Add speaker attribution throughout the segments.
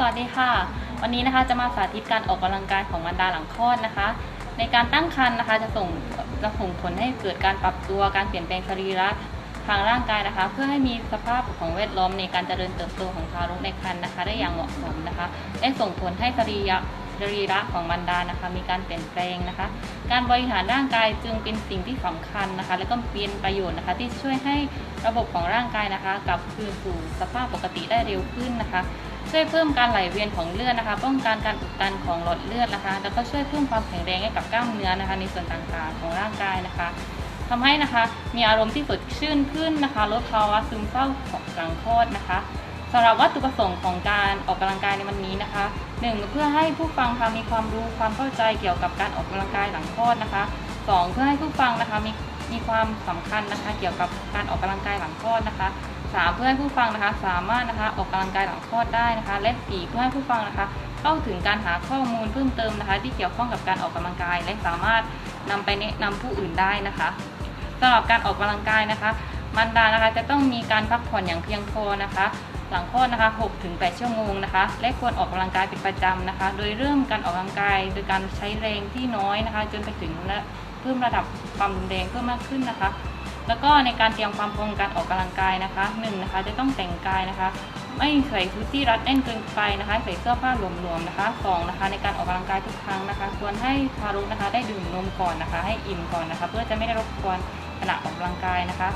Speaker 1: สวัสดีค่ะ วันนี้นะคะจะมาสาธิตการออกกำลังกายของบรรดาหลังคลอดนะคะ ในการตั้งครรภ์นะคะจะส่งจะส่งผลให้เกิดการปรับตัวการเปลี่ยนแปลงสรีระทางร่างกายนะคะ เพื่อให้มีสภาพของแวดล้อมในการเจริญเติบโตของทารกในครรภ์นะคะ ได้อย่างเหมาะสมนะคะ ได้ส่งผลให้สรีระ สรีระของมารดานะคะ มีการเปลี่ยนแปลงนะคะ การบริหารร่างกายจึงเป็นสิ่งที่สำคัญนะคะ และก็เป็นประโยชน์นะคะ ที่ช่วยให้ระบบของร่างกายนะคะกลับคืนสู่สภาพปกติได้เร็วขึ้นนะคะ ช่วยเพิ่มการไหลเวียนของเลือดนะคะ ป้องกันการอุดตันของหลอดเลือดนะคะ แล้วก็ช่วยเพิ่มความแข็งแรงให้กับกล้ามเนื้อนะคะ ในส่วนต่างๆของร่างกายนะคะทำให้นะคะมีอารมณ์ที่สดชื่นขึ้นนะคะลดภาวะซึมเศร้าของหลังคลอดนะคะสำหรับวัตถุประสงค์ของการออกกำลังกายในวันนี้นะคะ หนึ่งเพื่อให้ผู้ฟังค่ะมีความรู้ความเข้าใจเกี่ยวกับการออกกำลังกายหลังคลอดนะคะสองเพื่อให้ผู้ฟังนะคะมีมีความสำคัญนะคะ เกี่ยวกับการออกกำลังกายหลังคลอดนะคะสามเพื่อให้ผู้ฟังนะคะ สามารถนะคะออกกำลังกายหลังคลอดได้นะคะ และสี่เพื่อให้ผู้ฟังนะคะ เข้าถึงการหาข้อมูลเพิ่มเติมนะคะ ที่เกี่ยวข้องกับการออกกำลังกาย และสามารถนำไปแนะนำผู้อื่นได้นะคะสำหรับการออกกำลังกายนะคะมารดานะคะจะต้องมีการพักผ่อนอย่างเพียงพอนะคะ หลังคลอดนะคะ6ถึง8ชั่วโมงนะคะ และควรออกกำลังกายเป็นประจำนะคะ โดยเริ่มการออกกำลังกาย โดยการใช้แรงที่น้อยนะคะ จนไปถึงและเพิ่มระดับความรุนแรงเพิ่มมากขึ้นนะคะ แล้วก็ในการเตรียมความพร้อมการออกกำลังกายนะคะหนึ่งนะคะจะต้องแต่งกายนะคะ ไม่ใส่ชุดที่รัดแน่นเกินไปนะคะ ใส่เสื้อผ้าหลวมๆนะคะสองนะคะ ในการออกกำลังกายทุกครั้งนะคะ ควรให้ทารกนะคะ ได้ดื่มนมก่อนนะคะ ให้อิ่มก่อนนะคะ เพื่อจะไม่ได้รบกวนขณะออกกำลังกายนะคะ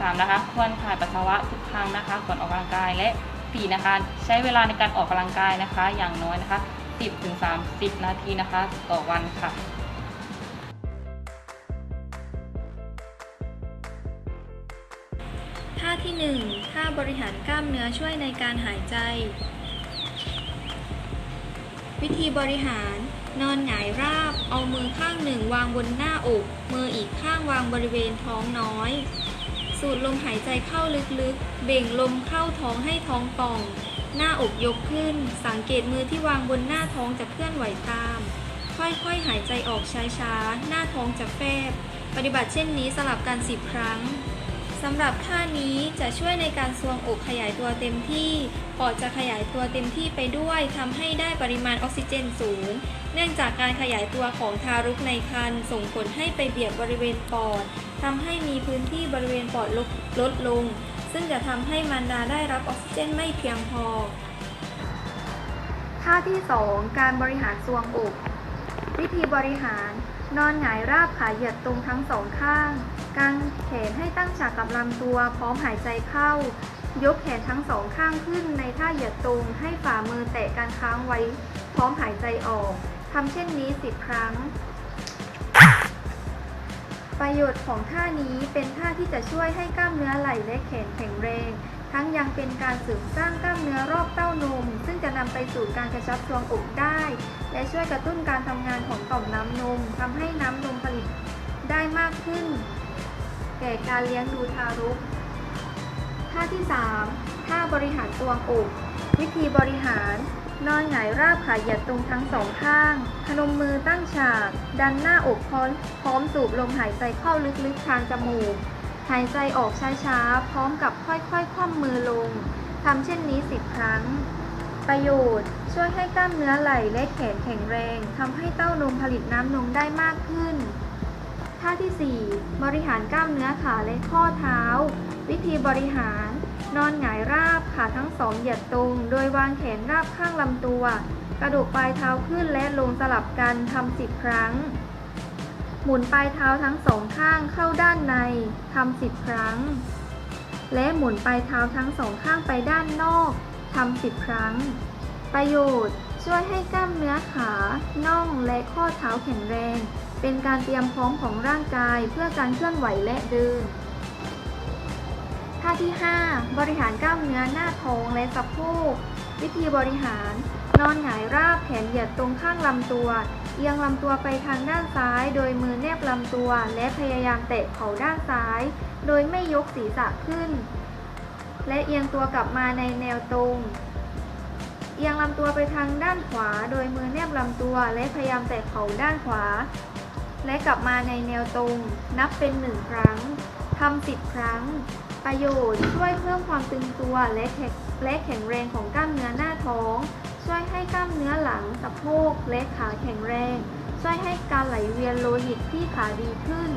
Speaker 1: สามนะคะควรถ่ายปัสสาวะทุกครั้งนะคะก่อนออกกำลังกายและสี่นะคะใช้เวลาในการออกกำลังกายนะคะ อย่างน้อยนะคะ 10ถึง30 นาทีนะคะ ต่อวันค่ะ
Speaker 2: ท่าที่1ท่าบริหารกล้ามเนื้อช่วยในการหายใจ วิธีบริหาร นอนหงายราบ เอามือข้างหนึ่งวางบนหน้าอก มืออีกข้างวางบริเวณท้องน้อย สูดลมหายใจเข้าลึกๆ เบ่งลมเข้าท้องให้ท้องป่อง หน้าอกยกขึ้น สังเกตมือที่วางบนหน้าท้องจะเคลื่อนไหวตาม ค่อยๆ หายใจออกช้าๆ หน้าท้องจะแฟบ ปฏิบัติเช่นนี้สลับกัน10ครั้ง สำหรับท่านี้จะช่วยในการทรวงอกขยายตัวเต็มที่ปอดจะขยายตัวเต็มที่ไปด้วยทำให้ได้ปริมาณออกซิเจนสูง เนื่องจากการขยายตัวของทารกในครรภ์ส่งผลให้ไปเบียดบริเวณปอดทำให้มีพื้นที่บริเวณปอดลดลดลงซึ่งจะทำให้มารดาได้รับออกซิเจนไม่เพียงพอ ท่าที่ 2 การบริหารทรวงอก วิธีบริหาร นอนหงายราบขาเหยียดตรงทั้งสองข้าง กางแขนให้ตั้งฉากกับลำตัว พร้อมหายใจเข้า ยกแขนทั้งสองข้างขึ้นในท่าเหยียดตรง ให้ฝ่ามือแตะกันค้างไว้ พร้อมหายใจออกทำเช่นนี้ 10 ครั้ง ประโยชน์ของท่านี้เป็นท่าที่จะช่วยให้กล้ามเนื้อไหล่และแขนแข็งแรง ทั้งยังเป็นการเสริมสร้างกล้ามเนื้อรอบเต้านม ซึ่งจะนำไปสู่การกระชับทรวงอกได้ และช่วยกระตุ้นการทำงานของต่อมน้ำนมทำให้น้ำนมผลิตได้มากขึ้น แก่การเลี้ยงดูทารกท่าที่ 3 ท่าบริหารทรวอก วิธีบริหาร นอนหงายราบขาเหยียดตรงทั้งสองข้าง พนมมือตั้งฉาก ดันหน้าอกพร้อมพร้อมสูบลมหายใจเข้าลึกๆทางจมูก หายใจออกช้าๆ พร้อมกับค่อยๆ คว่ำมือลง ทำเช่นนี้ 10 ครั้ง ประโยชน์ ช่วยให้กล้ามเนื้อไหล่และแขนแข็งแรง ทำให้เต้านมผลิตน้ำนมได้มากขึ้น ท่าที่ 4 บริหารกล้ามเนื้อขาและข้อเท้า วิธีบริหาร นอนหงายราบขาทั้งสองเหยียดตรง โดยวางแขนราบข้างลำตัว กระดูกปลายเท้าขึ้นและลงสลับกันทำ10ครั้ง หมุนปลายเท้าทั้งสองข้างเข้าด้านในทำ10ครั้ง และหมุนปลายเท้าทั้งสองข้างไปด้านนอกทำ10ครั้ง ประโยชน์ช่วยให้กล้ามเนื้อขา น่องและข้อเท้าแข็งแรง เป็นการเตรียมพร้อมของร่างกายเพื่อการเคลื่อนไหวและเดิน ท่าที่ 5 บริหารกล้ามเนื้อหน้าท้องและสะโพก วิธีบริหาร นอนหงายราบแขนเหยียดตรงข้างลำตัว เอียงลำตัวไปทางด้านซ้าย โดยมือแนบลำตัว และพยายามเตะเข่าด้านซ้าย โดยไม่ยกศีรษะขึ้น และเอียงตัวกลับมาในแนวตรงเอียงลำตัวไปทางด้านขวา โดยมือแนบลำตัวและพยายามแตะเข่าด้านขวา และกลับมาในแนวตรง นับเป็นหนึ่งครั้งทำสิบครั้ง ประโยชน์ช่วยเพิ่มความตึงตัวและแข็งและแข็งแรงของกล้ามเนื้อหน้าท้อง ช่วยให้กล้ามเนื้อหลังสะโพกและขาแข็งแรง ช่วยให้การไหลเวียนโลหิตที่ขาดีขึ้น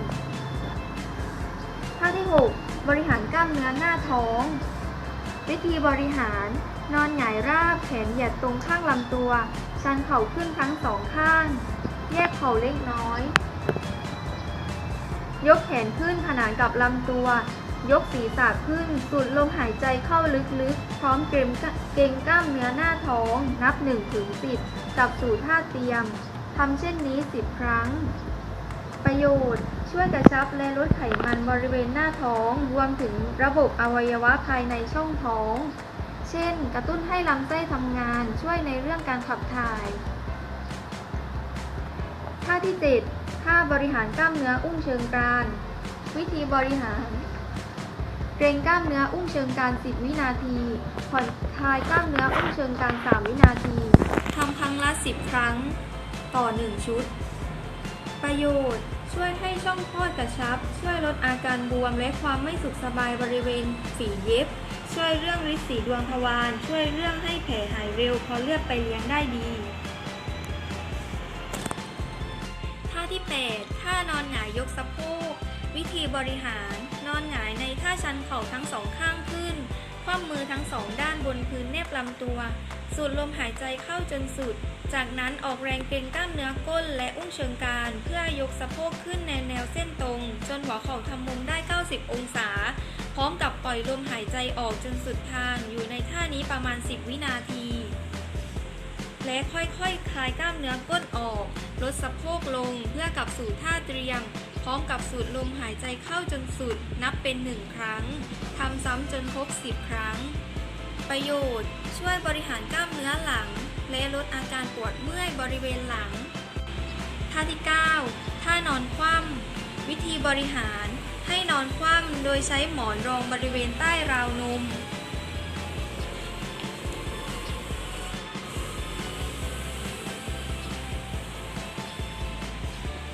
Speaker 2: ท่าที่ 6 บริหารกล้ามเนื้อหน้าท้อง วิธีบริหาร นอนหงายราบแขนเหยียดตรงข้างลำตัว ชันเข่าขึ้นทั้งสองข้าง แยกเข่าเล็กน้อย ยกแขนขึ้นขนานกับลำตัว ยกศีรษะขึ้น สูดลมหายใจเข้าลึกๆ พร้อมเกร็งเกรงกล้ามเนื้อหน้าท้อง นับ1ถึง10จับสู่ท่าเตรียม ทำเช่นนี้ 10 ครั้ง ประโยชน์ ช่วยกระชับและลดไขมันบริเวณหน้าท้อง รวมถึงระบบอวัยวะภายในช่องท้อง เช่น กระตุ้นให้ลำไส้ทำงาน ช่วยในเรื่องการขับถ่าย ท่าที่ 7 ท่าบริหารกล้ามเนื้ออุ้งเชิงกราน วิธีบริหาร เกรงกล้ามเนื้ออุ้งเชิงกราน 10 วินาที ผ่อนคลายกล้ามเนื้ออุ้งเชิงกราน 3 วินาทีทำครั้งละ 10 ครั้งต่อ 1 ชุด ประโยชน์ช่วยให้ช่องคลอดกระชับ ช่วยลดอาการบวมและความไม่สุขสบายบริเวณฝีเย็บ ช่วยเรื่องริดสีดวงทวาร ช่วยเรื่องให้แผลหายเร็วเพราะเลือดไปเลี้ยงได้ดี ท่าที่8ท่านอนหงายยกสะโพก วิธีบริหาร นอนหงายในท่าชันเข่าทั้งสองข้างขึ้น คว่ำมือทั้งสองด้านบนพื้นแนบลำตัว สูดลมหายใจเข้าจนสุด จากนั้นออกแรงเกร็งกล้ามเนื้อก้นและอุ้งเชิงกรานเพื่อยกสะโพกขึ้นในแนวเส้นตรง จนหัวเข่าทำมุมได้ 90 องศา พร้อมกับปล่อยลมหายใจออกจนสุดทาง อยู่ในท่านี้ประมาณ 10 วินาที และค่อยๆคคลายกล้ามเนื้อก้นออก ลดสะโพกลงเพื่อกลับสู่ท่าเตรียม พร้อมกับสูดลมหายใจเข้าจนสุด นับเป็น 1 ครั้ง ทำซ้ำจนครบ 10 ครั้ง ประโยชน์ ช่วยบริหารกล้ามเนื้อหลัง และลดอาการปวดเมื่อยบริเวณหลัง ท่าที่ 9 ท่านอนคว่ำ วิธีบริหาร ให้นอนคว่ำโดยใช้หมอนรองบริเวณใต้ราวนม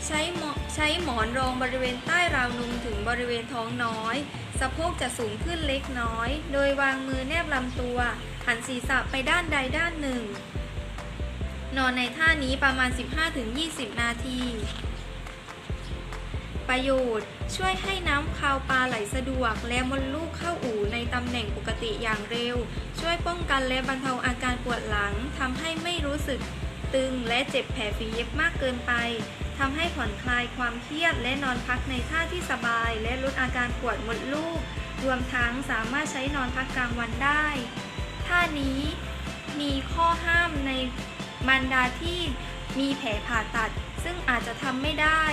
Speaker 2: ใช้หมอใช้หมอนรองบริเวณใต้ราวนมถึงบริเวณท้องน้อย สะโพกจะสูงขึ้นเล็กน้อย โดยวางมือแนบลำตัว หันศีรษะไปด้านใดด้านหนึ่ง นอนในท่านี้ประมาณ 15-20 นาที ประโยชน์ ช่วยให้น้ำคาวปลาไหลสะดวก และมดลูกเข้าอู่ในตำแหน่งปกติอย่างเร็ว ช่วยป้องกันและบรรเทาอาการปวดหลังทำให้ไม่รู้สึกตึงและเจ็บแผลฝีเย็บมากเกินไป ทำให้ผ่อนคลายความเครียดและนอนพักในท่าที่สบาย และลดอาการปวดมดลูก รวมทั้งสามารถใช้นอนพักกลางวันได้ ท่านี้มีข้อห้ามในบรรดาที่มีแผลผ่าตัด ซึ่งอาจจะทำไม่ได้